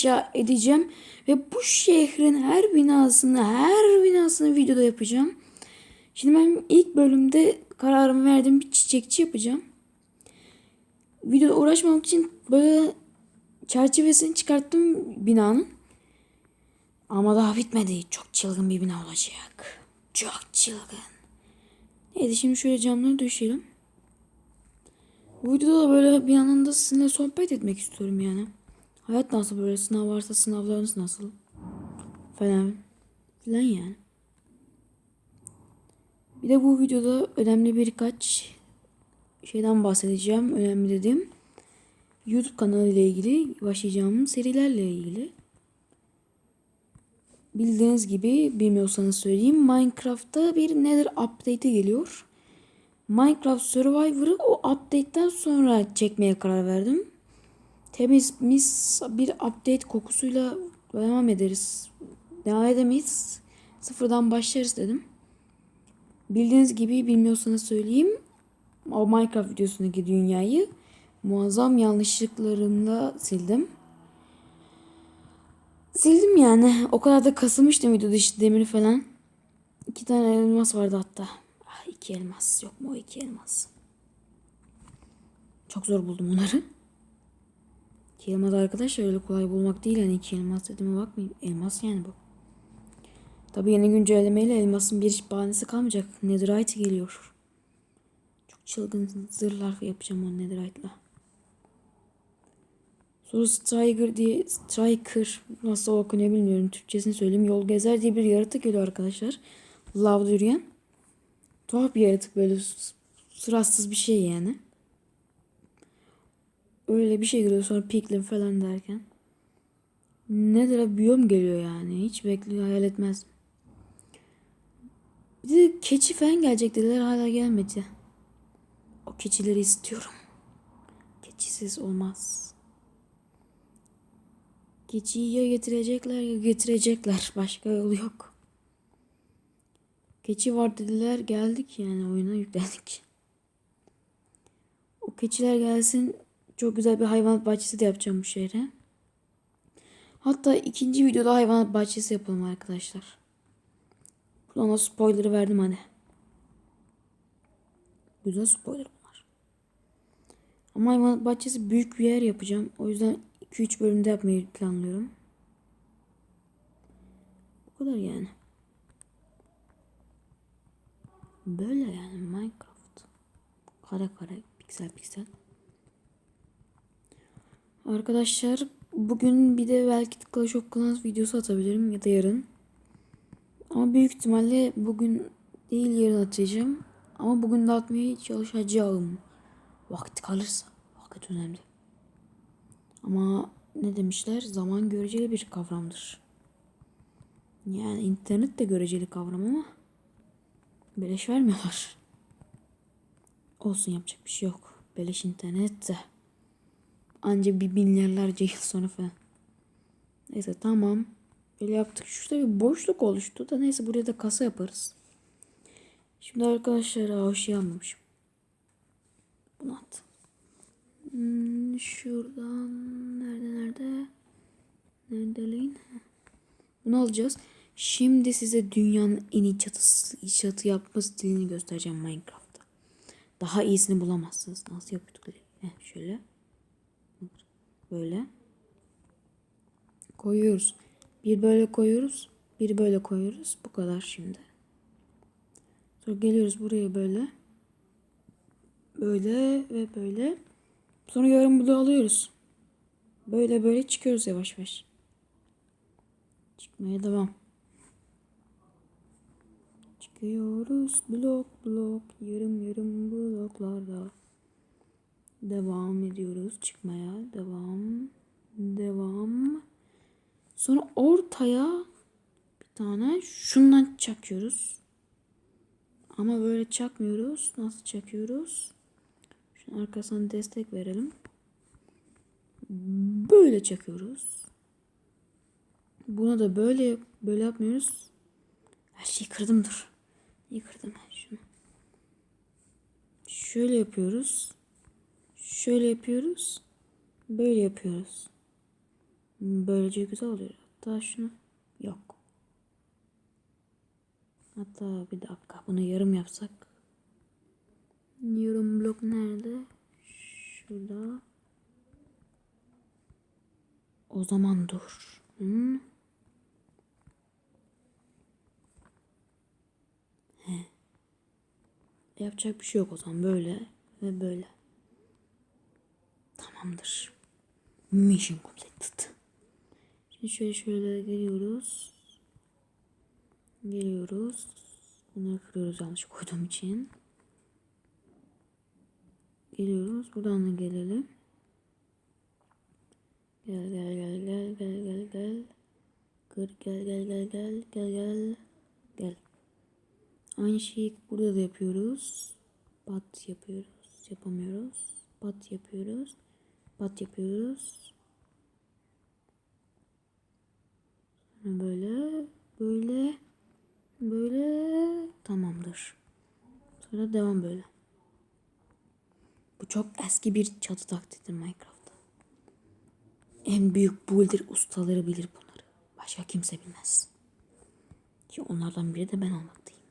inşa edeceğim. Ve bu şehrin her binasını, her binasını videoda yapacağım. Şimdi ben ilk bölümde kararımı verdim bir çiçekçi yapacağım. Videoda uğraşmamak için böyle çerçevesini çıkarttım binanın. Ama daha bitmedi. Çok çılgın bir bina olacak. Çok çılgın. Neydi şimdi şöyle camları döşeyelim. Bu videoda da böyle bir yanında sizinle sohbet etmek istiyorum yani. Hayat nasıl böyle sınav varsa sınavlarınız nasıl? Falan filan yani. Bir de bu videoda önemli birkaç şeyden bahsedeceğim. Önemli dediğim YouTube kanalı ile ilgili başlayacağım serilerle ilgili. Bildiğiniz gibi bilmiyorsanız söyleyeyim. Minecraft'ta bir Nether update'i geliyor. Minecraft Survivor'ı o update'ten sonra çekmeye karar verdim. Temiz mis bir update kokusuyla devam ederiz. Devam edemeyiz. Sıfırdan başlarız dedim. Bildiğiniz gibi bilmiyorsanız söyleyeyim. O Minecraft videosundaki dünyayı muazzam yanlışlıklarımla sildim. Sildim yani. O kadar da kasılmıştım videoda işte demiri falan. İki tane elmas vardı hatta. Ah, iki elmas. Yok mu o iki elmas? Çok zor buldum onları. Elmas arkadaşlar öyle kolay bulmak değil. Yani iki elmas dediğime bakmayın. Elmas yani bu. Tabi yeni güncellemeyle elmasın bir bahanesi kalmayacak. Netherite geliyor. Çok çılgın zırhlar yapacağım o Netherite'la. Sonra Striker diye Striker nasıl okunuyor bilmiyorum. Türkçesini söyleyeyim. Yol gezer diye bir yaratık geliyor arkadaşlar. Lavda yürüyen. Tuhaf bir yaratık böyle suratsız bir şey yani. Öyle bir şey geliyor sonra piklin falan derken. Nedir biyom geliyor yani. Hiç bekliyor hayal etmez. Bir de keçi falan gelecek dediler hala gelmedi. O keçileri istiyorum. Keçisiz olmaz. Keçiyi ya getirecekler ya getirecekler. Başka yolu yok. Keçi var dediler geldik yani oyuna yüklendik. O keçiler gelsin çok güzel bir hayvanat bahçesi de yapacağım bu şehre. Hatta ikinci videoda hayvanat bahçesi yapalım arkadaşlar. Ona spoiler'ı verdim hani. Güzel spoiler bunlar. Ama hayvanat bahçesi büyük bir yer yapacağım. O yüzden 2-3 bölümde yapmayı planlıyorum. Bu kadar yani. Böyle yani Minecraft. Kare kare, piksel piksel. Arkadaşlar bugün bir de belki Clash of Clans videosu atabilirim ya da yarın. Ama büyük ihtimalle bugün değil yarın atacağım. Ama bugün de atmaya çalışacağım. Vakti kalırsa. Vakit önemli. Ama ne demişler? Zaman göreceli bir kavramdır. Yani internet de göreceli kavram ama beleş vermiyorlar. Olsun yapacak bir şey yok. Beleş internet de. Anca bir milyarlarca yıl sonra falan. Neyse tamam. Böyle yaptık. Şurada bir boşluk oluştu da neyse buraya da kasa yaparız. Şimdi arkadaşlar o şey. Bunu at. Hmm, şuradan nerede nerede? Nerede lan? Bunu alacağız. Şimdi size dünyanın en iyi çatısı, çatı yapma stilini göstereceğim Minecraft'ta. Daha iyisini bulamazsınız. Nasıl yapıyorduk? Heh, şöyle. Böyle. Koyuyoruz. Bir böyle koyuyoruz. Bir böyle koyuyoruz. Bu kadar şimdi. Sonra geliyoruz buraya böyle. Böyle ve böyle. Sonra yarım bloğu alıyoruz. Böyle böyle çıkıyoruz yavaş yavaş. Çıkmaya devam. Çıkıyoruz blok blok yarım yarım bloklarda. Devam ediyoruz çıkmaya. Devam. Devam. Sonra ortaya bir tane şundan çakıyoruz. Ama böyle çakmıyoruz. Nasıl çakıyoruz? Şunun arkasına destek verelim. Böyle çakıyoruz. Buna da böyle böyle yapmıyoruz. Her şeyi kırdım dur. İyi kırdım ben şunu. Şöyle yapıyoruz. Şöyle yapıyoruz. Böyle yapıyoruz. Böylece güzel oluyor. Hatta şunu yok. Hatta bir dakika bunu yarım yapsak. Yarım blok nerede? Şurada. O zaman dur. Hı? He. Yapacak bir şey yok o zaman. Böyle ve böyle. Tamamdır. Mission completed. Şimdi şöyle şöyle geliyoruz. Geliyoruz. Bunları kırıyoruz yanlış koyduğum için. Geliyoruz. Buradan da gelelim. Gel gel gel gel gel gel gel. Kır gel gel gel gel gel gel. Gel. Aynı şeyi burada da yapıyoruz. Bat yapıyoruz. Yapamıyoruz. Bat yapıyoruz. Bat yapıyoruz. Sonra böyle böyle böyle tamamdır. Sonra devam böyle. Bu çok eski bir çatı taktiğidir Minecraft'ta. En büyük builder ustaları bilir bunları. Başka kimse bilmez. Ki onlardan biri de ben olmaktayım.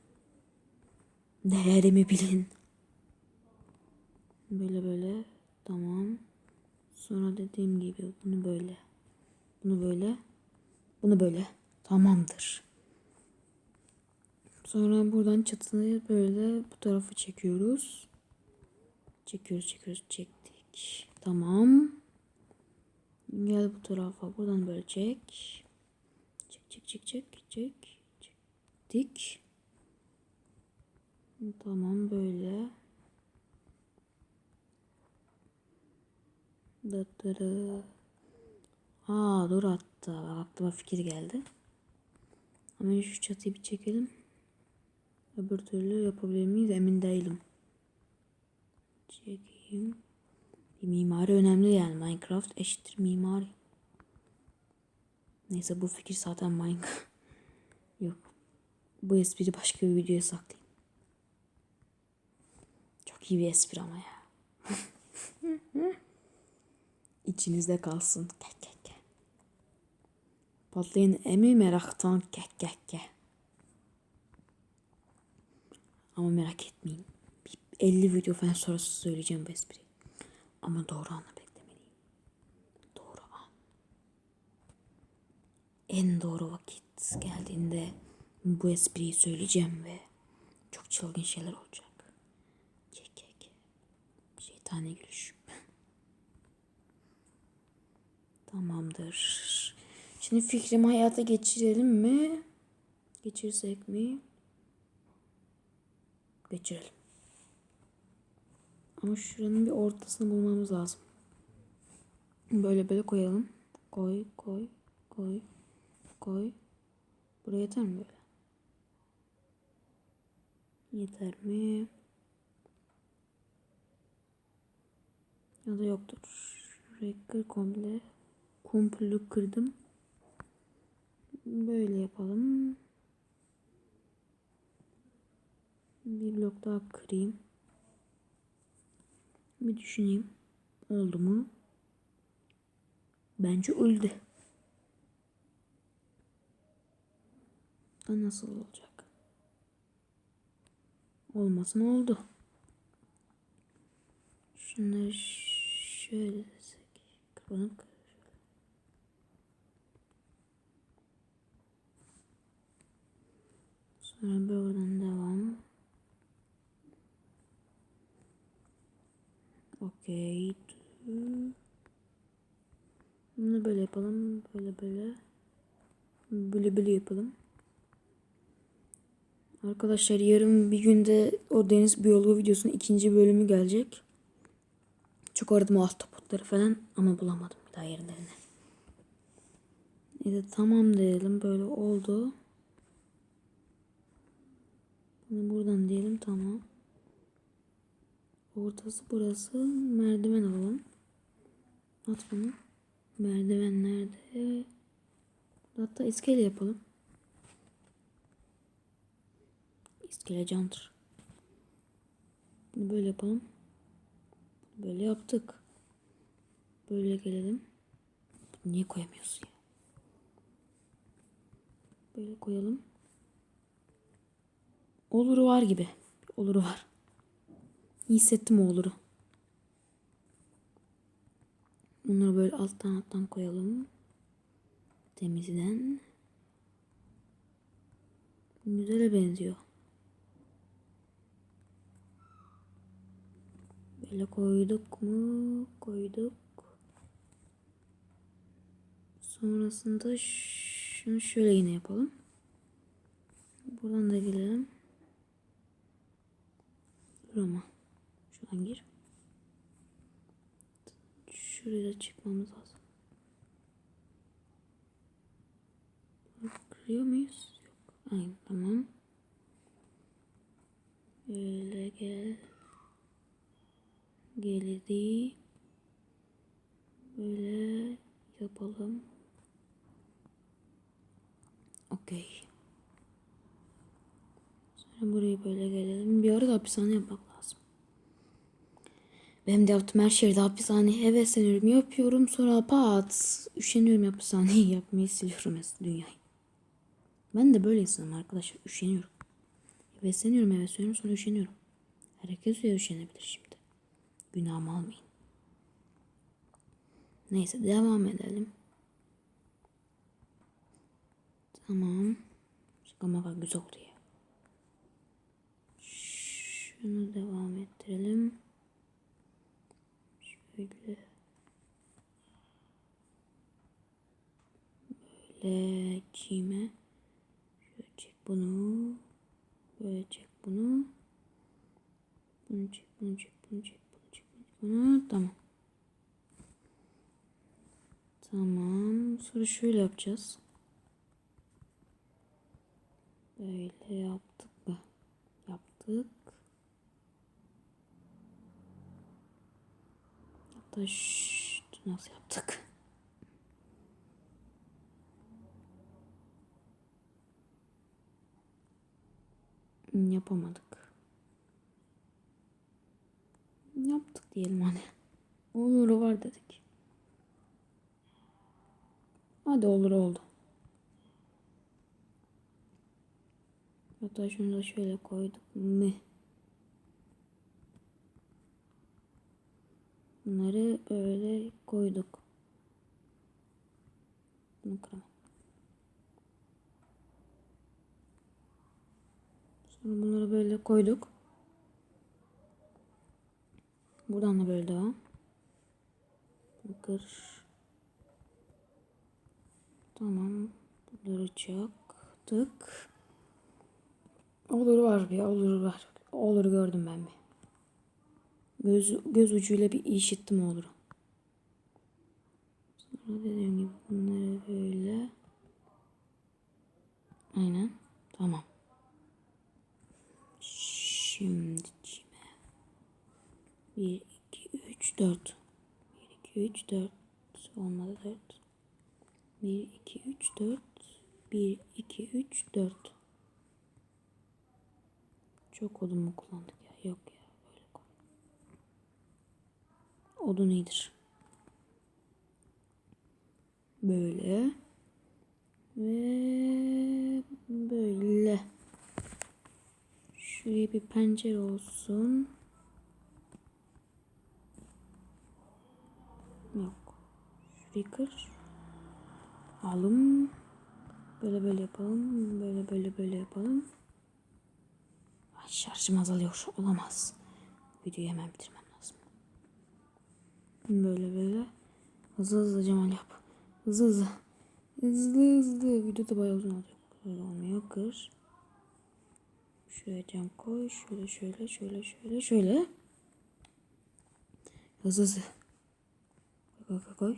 Değerimi bilin. Böyle böyle. Dediğim gibi bunu böyle. Bunu böyle. Bunu böyle. Tamamdır. Sonra buradan çatıyı böyle bu tarafa çekiyoruz. Çekiyoruz, çekiyoruz, çektik. Tamam. Gel bu tarafa. Buradan böyle çek. Çek, çek, çek, çek, çek. Çektik. Tamam böyle. Dıttırı. Aa dur hatta aklıma fikir geldi. Ama şu çatıyı bir çekelim. Öbür türlü yapabilir miyiz emin değilim. Çekeyim. Bir mimari önemli yani Minecraft eşittir mimari. Neyse bu fikir zaten Minecraft. Yok. Bu espri başka bir videoya saklayayım. Çok iyi bir espri ama ya. İçinizde kalsın. Kek kek kek. Patlayın emi meraktan kek kek kek. Ama merak etmeyin. Bir 50 video falan sonrası söyleyeceğim bu espriyi. Ama doğru anı beklemeliyim. Doğru an. En doğru vakit geldiğinde bu espriyi söyleyeceğim ve çok çılgın şeyler olacak. Kek kek. Şeytani gülüş. Tamamdır. Şimdi fikrimi hayata geçirelim mi? Geçirsek mi? Geçirelim. Ama şuranın bir ortasını bulmamız lazım. Böyle böyle koyalım. Koy, koy, koy, koy. Buraya yeter mi böyle? Yeter mi? Ya da yoktur. Kır komple. Komple kırdım. Böyle yapalım. Bir blok daha kırayım. Bir düşüneyim. Oldu mu? Bence öldü. Da nasıl olacak? Olmasın oldu. Şunları şöyle desek. Kapanıp Sonra buradan devam. Okey. Bunu böyle yapalım. Böyle böyle. Böyle böyle yapalım. Arkadaşlar yarın bir günde o deniz biyoloğu videosunun ikinci bölümü gelecek. Çok aradım ahtapotları falan ama bulamadım bir daha yerlerini. Evet tamam diyelim böyle oldu. Bunu buradan diyelim tamam. Ortası burası. Merdiven alalım. At bunu. Merdiven nerede? Hatta iskele yapalım. İskele candır. Bunu böyle yapalım. Böyle yaptık. Böyle gelelim. Niye koyamıyorsun ya? Böyle koyalım. Oluru var gibi. Oluru var. Hissettim o oluru. Bunları böyle alttan alttan koyalım. Temizden. Güzele benziyor. Böyle koyduk mu? Koyduk. Sonrasında şunu şöyle yine yapalım. Buradan da gelelim. Roma. Şuradan gir. Şuraya çıkmamız lazım. Kırıyor muyuz? Yok. Aynen tamam. Böyle gel. Geldi. Böyle yapalım. Okey. Sonra burayı böyle gelelim. Bir arada hapishane yapmak lazım. Benim de yaptığım her şeyde hapishaneye hevesleniyorum. Yapıyorum sonra pat. Üşeniyorum hapishaneyi yapmayı siliyorum dünyayı. Ben de böyle insanım arkadaşlar. Üşeniyorum. Hevesleniyorum hevesleniyorum sonra üşeniyorum. Herkes de üşenebilir şimdi. Günahımı almayın. Neyse devam edelim. Tamam. Şaka maka güzel oldu ya. Şunu devam ettirelim. Şöyle. Böyle cime. Şöyle çek bunu. Böyle çek bunu. Bunu çek, bunu çek, bunu çek, bunu çek, bunu çek, bunu. Tamam. Tamam. Sonra şöyle yapacağız. Böyle yaptık mı? Yaptık. Şşt, nasıl yaptık? Yapamadık. Yaptık diyelim hani. Olur var dedik. Hadi olur oldu. Hatta şunu da şöyle koyduk mu? Bunları böyle koyduk. Bunu kıramam. Sonra bunları böyle koyduk. Buradan da böyle devam. Kır. Tamam. Bunları çaktık. Olur var bir olur var. Olur gördüm ben bir. Göz, göz ucuyla bir işittim olur. Sonra dediğim gibi bunları böyle. Aynen. Tamam. Şimdi cime. 1, 2, 3, 4. 1, 2, 3, 4. Olmadı 4. 1, 2, 3, 4. 1, 2, 3, 4. Çok odun mu kullandık ya? Yok ya. Böyle koy. Odun iyidir. Böyle. Ve böyle. Şuraya bir pencere olsun. Yok. Şurayı kır. Alım. Böyle böyle yapalım. Böyle böyle böyle yapalım. Ay şarjım azalıyor. Olamaz. Videoyu hemen bitirmem. Böyle böyle. Hızlı hızlı Cemal yap. Hızlı hızlı. Hızlı hızlı. Video da bayağı uzun olacak. Böyle olmuyor. Kır. Şöyle cam koy. Şöyle şöyle şöyle şöyle şöyle. Hızlı hızlı. Koy koy koy.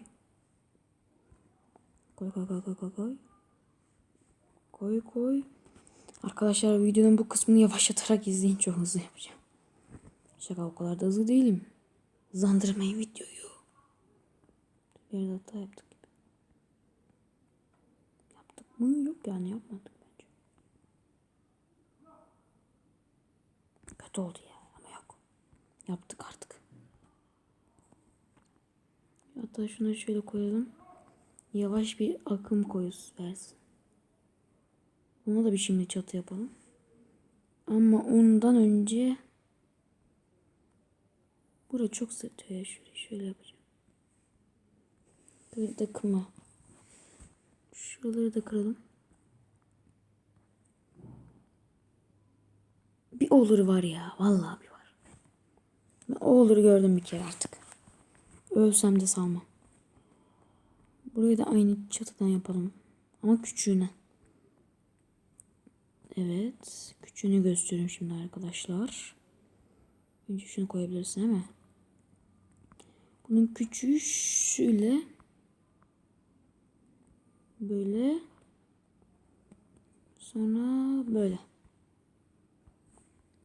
Koy koy koy koy koy koy. Koy koy. Arkadaşlar videonun bu kısmını yavaşlatarak izleyin. Çok hızlı yapacağım. Şaka o kadar da hızlı değilim. Hızlandırmayın videoyu. Bir hata yaptık gibi. Yaptık mı? Yok yani yapmadık bence. Kötü oldu ya ama yok. Yaptık artık. Hatta şunu şöyle koyalım. yavaş bir akım koyuz versin. Ona da bir şimdi çatı yapalım. Ama ondan önce Bura çok sırtıyor ya. Şöyle, şöyle yapacağım. Böyle de kıma. Şuraları da kıralım. Bir olur var ya. Vallahi bir var. Ben olur gördüm bir kere artık. Ölsem de salmam. Burayı da aynı çatıdan yapalım. Ama küçüğüne. Evet. Küçüğünü gösteriyorum şimdi arkadaşlar. Önce şunu koyabilirsin değil mi? Bunun küçüğü şöyle. Böyle. Sonra böyle.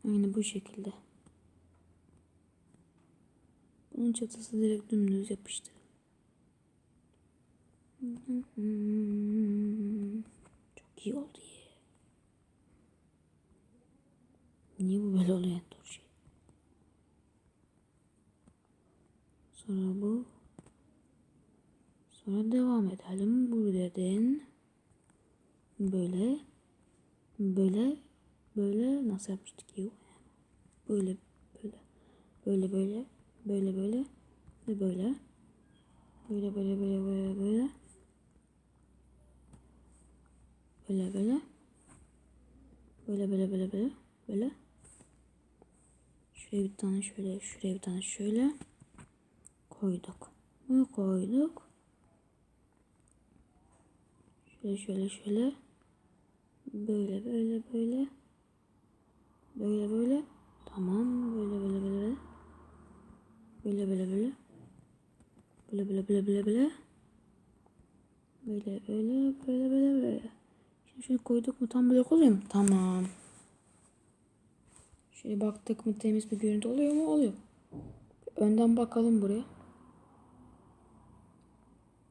Aynı bu şekilde. Bunun çatısı direkt dümdüz yapıştı. Çok iyi oldu. Niye bu böyle oluyor? Şey. Sonra bu. Sonra devam edelim. Buradan böyle böyle böyle nasıl yapmıştık ya? Böyle böyle böyle böyle böyle böyle ve böyle böyle böyle böyle böyle böyle böyle böyle böyle böyle böyle böyle böyle şuraya bir tane şöyle şuraya bir tane şöyle koyduk. Bunu koyduk. Şöyle şöyle şöyle. Böyle böyle böyle. Böyle böyle. Tamam. Böyle böyle böyle. Böyle böyle böyle. Böyle böyle böyle böyle böyle. Böyle böyle böyle böyle böyle. Şimdi şunu koyduk mu tam blok oluyor mu? Tamam. Şöyle baktık mı temiz bir görüntü oluyor mu? Oluyor. Önden bakalım buraya.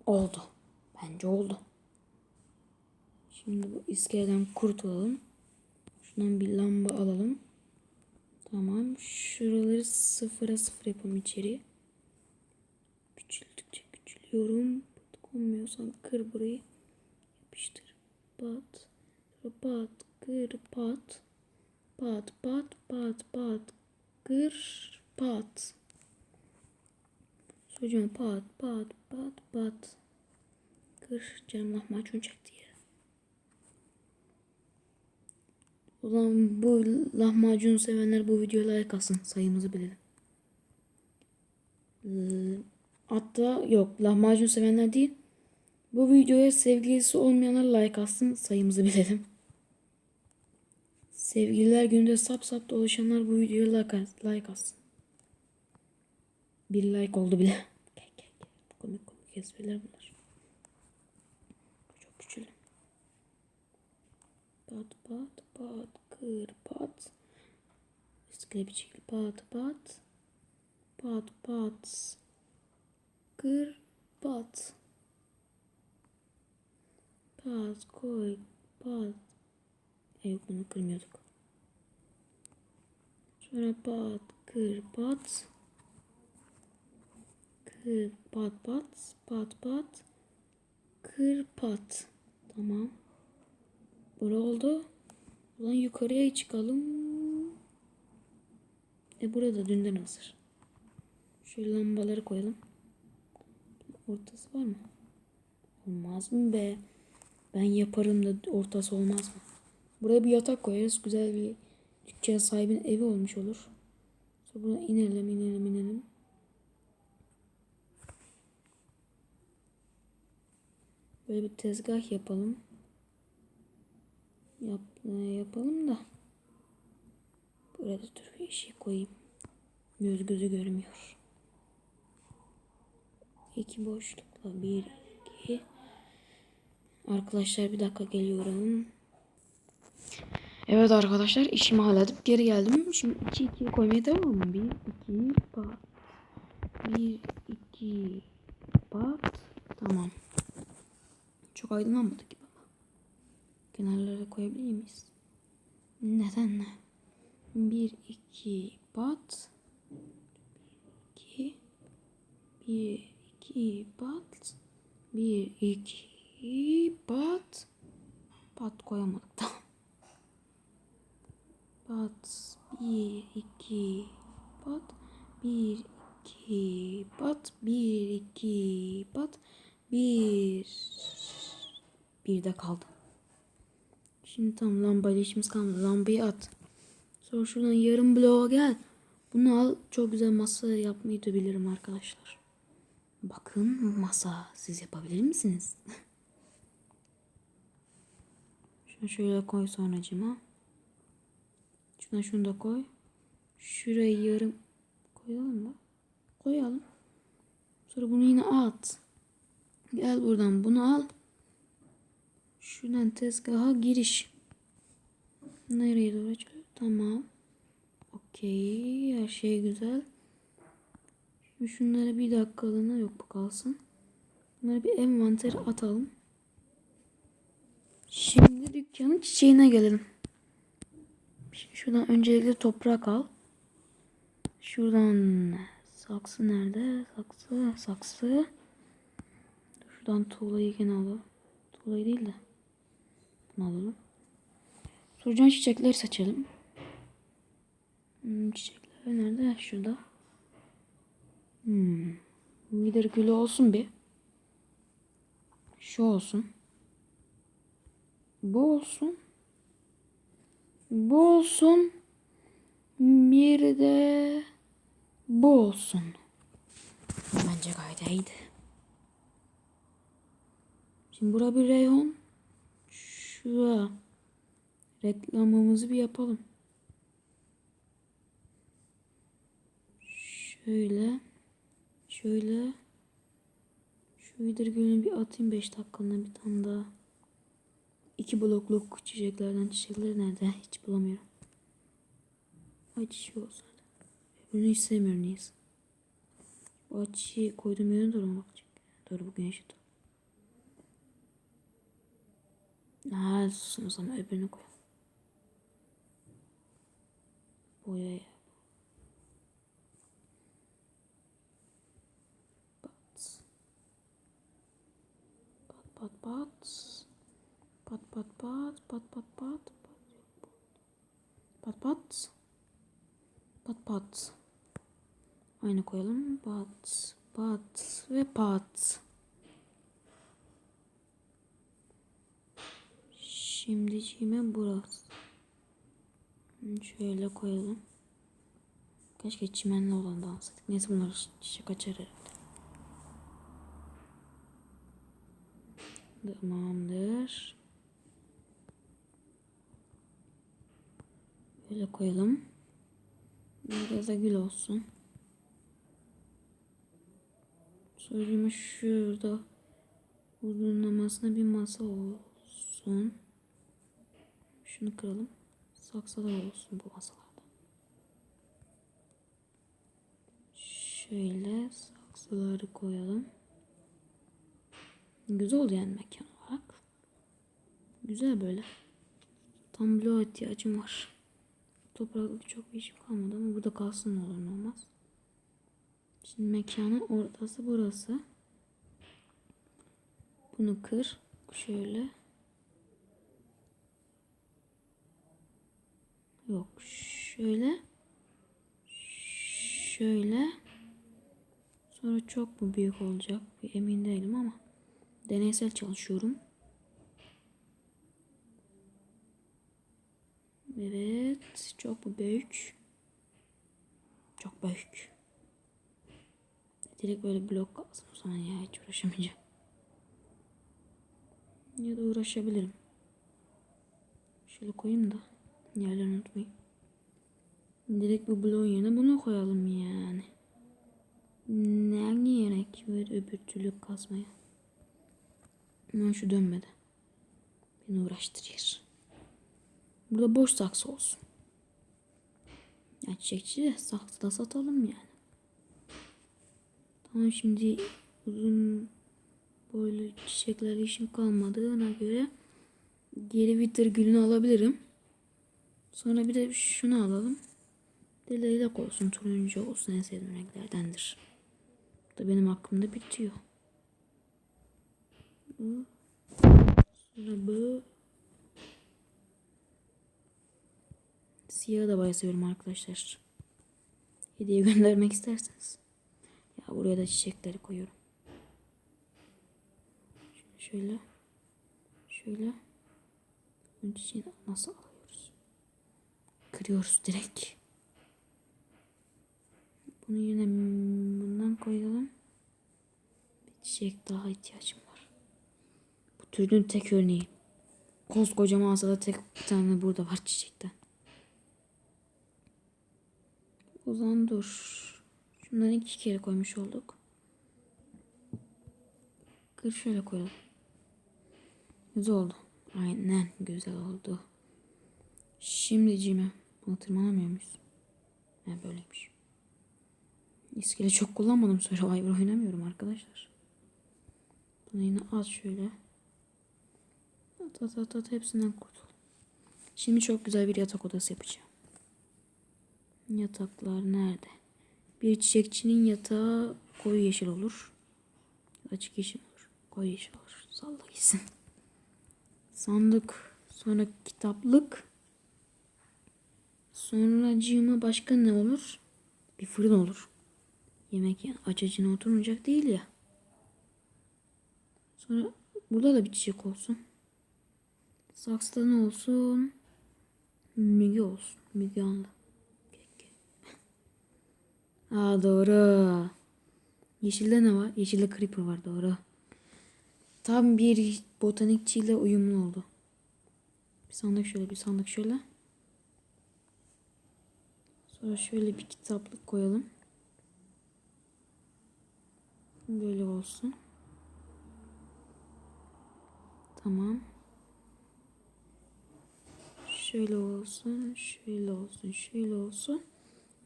Oldu. Bence oldu. Şimdi bu iskeleden kurtulalım. Şundan bir lamba alalım. Tamam. Şuraları sıfıra sıfır yapalım içeri. Küçüldükçe küçülüyorum. Konmuyorsan kır burayı. Yapıştır. Pat. Pat. Kır. Pat. Pat. Pat. Pat. Pat. Kır. Pat. Çocuğum pat pat pat pat. Kır canım lahmacun çekti ya. O zaman bu lahmacun sevenler bu videoya like alsın. Sayımızı bilelim. Ee, hatta yok lahmacun sevenler değil. Bu videoya sevgilisi olmayanlar like alsın. Sayımızı bilelim. Sevgililer gününde sap sap dolaşanlar bu videoya like, like alsın. Bir like oldu bile. Komik komik espriler bunlar. Çok küçülüm. Pat pat pat kır pat. İskele bir şekilde pat pat. Pat pat. Kır pat. Pat koy pat. E yok bunu kırmıyorduk. Sonra pat kır pat kır pat pat pat pat kır pat. Tamam. Bura oldu. Ulan yukarıya çıkalım. E burada dünden hazır. Şöyle lambaları koyalım. Ortası var mı? Olmaz mı be? Ben yaparım da ortası olmaz mı? Buraya bir yatak koyarız. Güzel bir dükkan sahibinin evi olmuş olur. Sonra buradan inelim inelim inelim. Böyle bir tezgah yapalım. Yap, e, yapalım da. Burada dur bir şey koyayım. Göz gözü görmüyor. İki boşlukla bir iki. Arkadaşlar bir dakika geliyorum. Evet arkadaşlar işimi halledip geri geldim. Şimdi 2 2 koymaya devam mı? 1 2 bak. 1 2 bak. Tamam. Çok aydınlanmadı gibi kenarlara koyabilir miyiz? Neden? Bir iki bat. iki bir iki bat. bir iki bat. Bat koyamadık tamam. Bat bir iki bat. bir iki bat. bir iki bat. bir bir de kaldı. Şimdi tam lambayla işimiz kalmadı. Lambayı at. Sonra şuradan yarım bloğa gel. Bunu al. Çok güzel masa yapmayı da bilirim arkadaşlar. Bakın masa. Siz yapabilir misiniz? Şunu şöyle koy sonracıma. Şuna şunu da koy. Şurayı yarım koyalım mı? Koyalım. Sonra bunu yine at. Gel buradan bunu al. Şuradan tezgaha giriş. Nereye doğru açılıyor? Tamam. Okey. Her şey güzel. Şimdi şunlara bir dakikalığına yok bu kalsın. Bunları bir envantere atalım. Şimdi dükkanın çiçeğine gelelim. Şuradan öncelikle toprak al. Şuradan saksı nerede? Saksı, saksı. Şuradan tuğlayı gene alalım. Tuğlayı değil de. Bunu alalım. Sonra çiçekleri seçelim. Hmm, çiçekler nerede? Şurada. Hmm. Lider gülü olsun bir. Şu olsun. Bu olsun. Bu olsun. Bir de bu olsun. Bence gayet iyiydi. Şimdi bura bir reyhan. Şura. Reklamımızı bir yapalım. Şöyle. Şöyle. Şu vidırgülünü bir atayım 5 dakikalığına bir tane daha. İki blokluk çiçeklerden çiçekleri nerede? Hiç bulamıyorum. Ay çiçeği olsun. Öbürünü hiç sevmiyorum niyeyse. Bu açıyı koydum yerine doğru bakacak? Doğru bugün yaşadım. Ha, o zaman öbürünü koy. Boyaya. Pat. Pat pat pat. Pat pat pat pat pat pat. Pat pat. Pat pat. Aynı koyalım. Pat pat ve pat. Şimdi çime burası şöyle koyalım keşke çimenli olan da alsaydık neyse bunlar çiçek açar herhalde Tamamdır. Böyle koyalım. Biraz da gül olsun. Sonra şurada uzunlamasına bir masa olsun. Şunu kıralım. Saksılar olsun bu masalarda. Şöyle saksıları koyalım. Güzel oldu yani mekan olarak. Güzel böyle. Tam bloğa ihtiyacım var. Topraklık çok bir işim kalmadı ama burada kalsın ne olur ne olmaz. Şimdi mekanın ortası burası. Bunu kır. Şöyle. Yok. Şöyle. Şöyle. Sonra çok mu büyük olacak? Bir emin değilim ama. Deneysel çalışıyorum. Evet. Çok mu büyük? Çok büyük. Direkt böyle blok kalsın o zaman ya hiç uğraşamayacağım. Ya da uğraşabilirim. Şöyle koyayım da yerlerini unutmayayım. Direkt bu bloğun yerine bunu koyalım yani. Ne gerek var öbür türlü kasmaya. Ama şu dönmedi. Beni uğraştırıyor. Burada boş saksı olsun. Ya çiçekçi de saksı da satalım yani. Tamam şimdi uzun boylu çiçeklerle işim kalmadığına göre geri vitir gülünü alabilirim. Sonra bir de şunu alalım. Dileğiyle olsun turuncu olsun en sevdiğim renklerdendir. Bu da benim aklımda bitiyor. Bu. Sonra bu. Siyahı da bayağı seviyorum arkadaşlar. Hediye göndermek isterseniz. Ya buraya da çiçekleri koyuyorum. Şöyle. Şöyle. Bunun çiçeğini nasıl? Kırıyoruz direkt. Bunu yine bundan koyalım. Bir çiçek daha ihtiyacım var. Bu türün tek örneği. Koskoca mağazada tek bir tane burada var çiçekten. O zaman dur. Şunları iki kere koymuş olduk. Kır şöyle koyalım. Güzel oldu. Aynen güzel oldu. Şimdi cime. Buna tırmanamıyor muyuz? He böyleymiş. İskele çok kullanmadım. Survivor oynamıyorum arkadaşlar. Bunu yine at şöyle. At at at at hepsinden kurtul. Şimdi çok güzel bir yatak odası yapacağım. Yataklar nerede? Bir çiçekçinin yatağı koyu yeşil olur. Açık yeşil olur. Koyu yeşil olur. Salla gitsin. Sandık. Sonra kitaplık. Sonra cığıma başka ne olur? Bir fırın olur. Yemek yani aç açına oturmayacak değil ya. Sonra burada da bir çiçek olsun. Saksıda ne olsun? Müge olsun. Müge. Peki. Aa doğru. Yeşilde ne var? Yeşilde creeper var doğru. Tam bir botanikçiyle uyumlu oldu. Bir sandık şöyle bir sandık şöyle. Sonra şöyle bir kitaplık koyalım. Böyle olsun. Tamam. Şöyle olsun, şöyle olsun, şöyle olsun.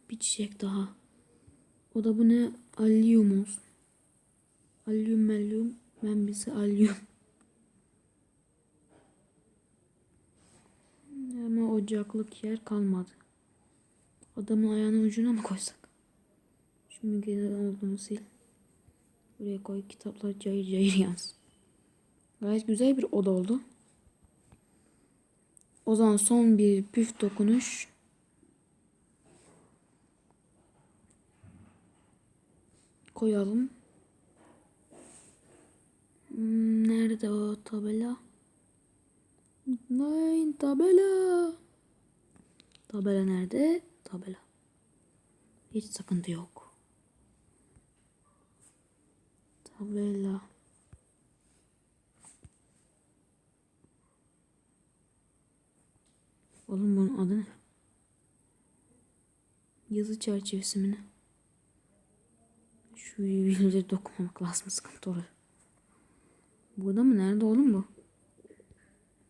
Bir çiçek daha. O da bu ne? Allium olsun. Allium, mellium. Ben bize allium. Ama ocaklık yer kalmadı. Adamın ayağının ucuna mı koysak? Şu mügeden olduğunu sil. Buraya koy kitaplar cayır cayır yansın. Gayet güzel bir oda oldu. O zaman son bir püf dokunuş. Koyalım. Nerede o tabela? Nein tabela. Tabela nerede? Tabela. Hiç sıkıntı yok. Tabela. Oğlum bunun adı ne? Yazı çerçevesi mi ne? Şu yüzleri dokunmamak lazım sıkıntı olur. Burada mı? Nerede oğlum bu?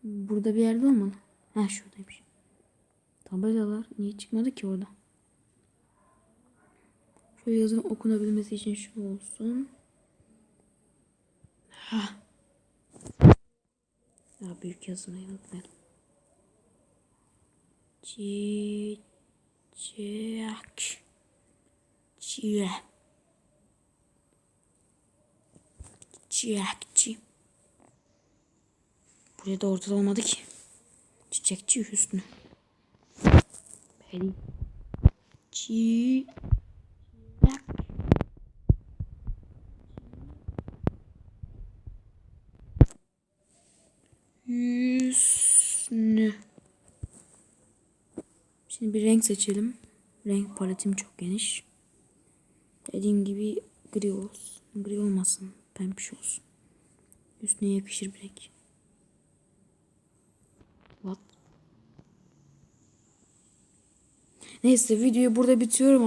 Burada bir yerde olmalı. Ha şuradaymış. Tabelalar niye çıkmadı ki orada? Şöyle yazının okunabilmesi için şu olsun. Ha. Ya büyük yazmayı unutmayalım. Çiçek. Çiçek. Çiçekçi. Buraya da ortada olmadı ki. Çiçekçi Hüsnü. Çiçek. Hüsnü. Şimdi bir renk seçelim. Renk paletim çok geniş. Dediğim gibi gri olsun. Gri olmasın. Pembiş olsun. Üstüne yakışır bir renk. Neyse videoyu burada bitiyorum